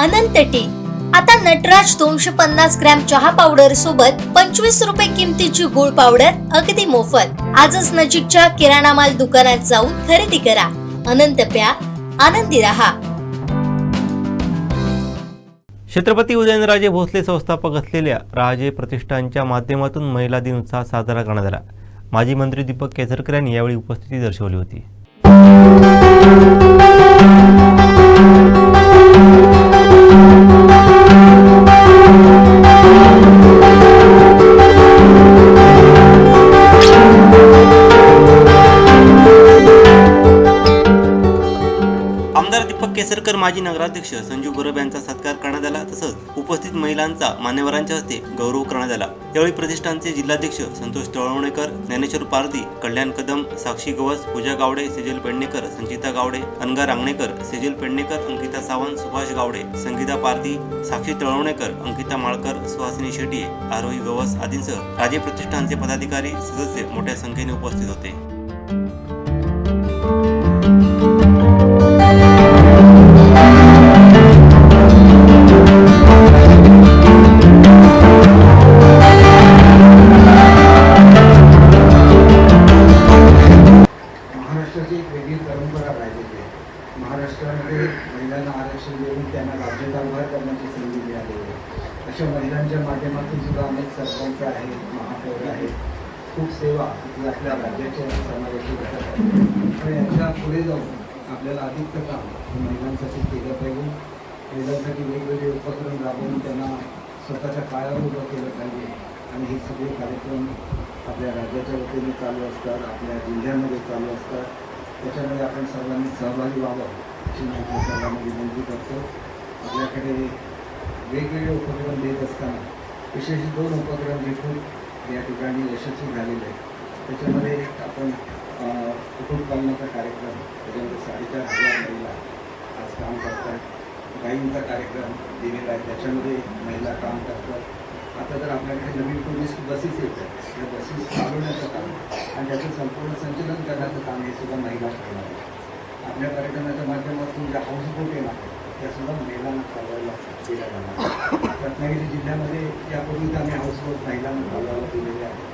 अनंत T. आता नटराज दोनशे पन्नास ग्रॅम चहा पावडर सोबत पंचवीस रुपये किमतीची गुळ पावडर अगदी मोफत. आजच नजीकच्या किराणा माल दुकानात जाऊन खरेदी करा. अनंत प्या. आनंदी रहा. छत्रपती उदयनराजे भोसले संस्थापक असलेल्या राजे प्रतिष्ठानच्या माध्यमातून महिला दिन उत्साह साजरा करण्यात आला. माजी मंत्री दीपक केसरकर यांनी यावेळी उपस्थिती दर्शवली होती. केसरकर माजी नगराध्यक्ष संजू गुरब यांचा सत्कार करण्यात आला. तसंच उपस्थित महिलांचा मान्यवरांच्या हस्ते गौरव करण्यात आला. यावेळी प्रतिष्ठानचे जिल्हाध्यक्ष संतोष तळवणेकर ज्ञानेश्वर पारधी कल्याण कदम साक्षी गवस पूजा गावडे सेजल पेडणेकर संचिता गावडे अनगा रांगणेकर सेजल पेडणेकर अंकिता सावंत सुभाष गावडे संगीता पारधी साक्षी तळवणेकर अंकिता माळकर सुहासिनी शेट्टी आरोही गवस आदींसह राजे प्रतिष्ठानचे पदाधिकारी सदस्य मोठ्या संख्येने उपस्थित होते. महाराष्ट्राची एक वेगळी परंपरा राहिलेली आहे. महाराष्ट्रामध्ये महिलांना आरक्षण देऊन त्यांना राज्यकारभार करण्याची संधी मिळाली आहे. अशा महिलांच्या माध्यमातून सुद्धा अनेक सरपंच आहेत महापौर आहेत. खूप सेवा आपल्या राज्याच्या समाजाची घटक आहेत. आणि याच्यापुढे जाऊन आपल्याला अधिक काम महिलांसाठी केलं पाहिजे. महिलांसाठी वेगवेगळे उपक्रम राबवून त्यांना स्वतःच्या पायावर उभं केलं पाहिजे. आणि हे सगळे कार्यक्रम आपल्या राज्याच्या वतीने चालू असतात आपल्या जिल्ह्यामध्ये चालू असतात. त्याच्यामध्ये आपण सर्वांनी सहभागी व्हावं अशी माहिती सर्वांना विनंती करतो. आपल्याकडे वेगवेगळे उपक्रम देत असताना विशेष दोन उपक्रम जे खूप या ठिकाणी यशस्वी झालेले आहेत. त्याच्यामध्ये एक आपण कुटुंबपालनाचा कार्यक्रम त्याच्यामध्ये साडेचार हजार महिला आज काम करतात. गाईंचा कार्यक्रम दिलेला आहे. त्याच्यामध्ये महिला काम करतात. आता तर आपल्याकडे नवीन बसेस येत आहेत. त्या बसेस चालवण्याचं काम आणि त्याचं संपूर्ण संचलन करण्याचं काम हे सुद्धा महिला करणार आहे आपल्या कार्यक्रमाच्या माध्यमातून ज्या हाऊसबोट येणार आहेत त्या सुद्धा महिलांना चालवायला दिल्या जाणार रत्नागिरी जिल्ह्यामध्ये यापूर्वीच आम्ही हाऊसबोट महिलांना चालवायला दिलेले आहेत.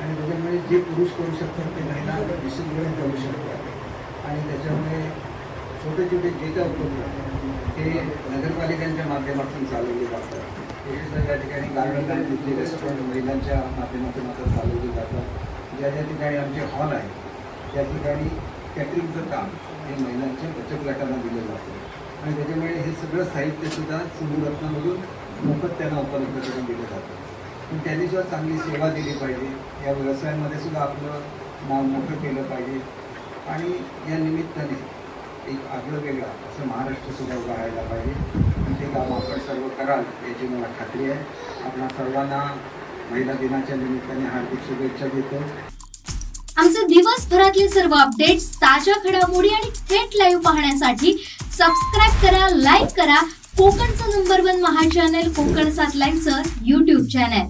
आणि त्याच्यामुळे जे पुरुष करू शकतात ते महिला निश्चित करू शकतात. आणि त्याच्यामुळे छोटे छोटे जे काय उपक्रम ते नगरपालिकांच्या माध्यमातून चालवले जातात. तर या ठिकाणी गार्डन तिथले रेस्टॉरंट महिलांच्या माध्यमातून आता चालवले जातात. ज्या ज्या ठिकाणी आमचे हॉल आहेत त्या ठिकाणी कॅटरिंगचं काम हे महिलांच्या बचत गटांना दिलं जातं. आणि त्याच्यामुळे हे सगळं साहित्यसुद्धा सिंधुरत्नामधून मोफत त्यांना उपलब्ध करून दिलं जातं. पण त्यांनी सुद्धा चांगली सेवा दिली पाहिजे. या व्यवसायामध्ये सुद्धा आपलं नाव मोठं केलं पाहिजे. आणि या निमित्ताने एक आगळं वेगळा असं महाराष्ट्र सुद्धा उभा आहे पाहिजे आणि ते काम आपण सर्व कराल याची मला खात्री आहे. आपणा सर्वांना महिला दिनाच्या निमित्ताने हार्दिक शुभेच्छा देतो. आमचे दिवसभरातले सर्व अपडेट्स ताज्या घडामोडी आणि थेट लाईव्ह पाहण्यासाठी सबस्क्राईब करा लाईक करा. कोकणचं नंबर वन महा चॅनल कोकण सात लाईव्हचं युट्यूब चॅनल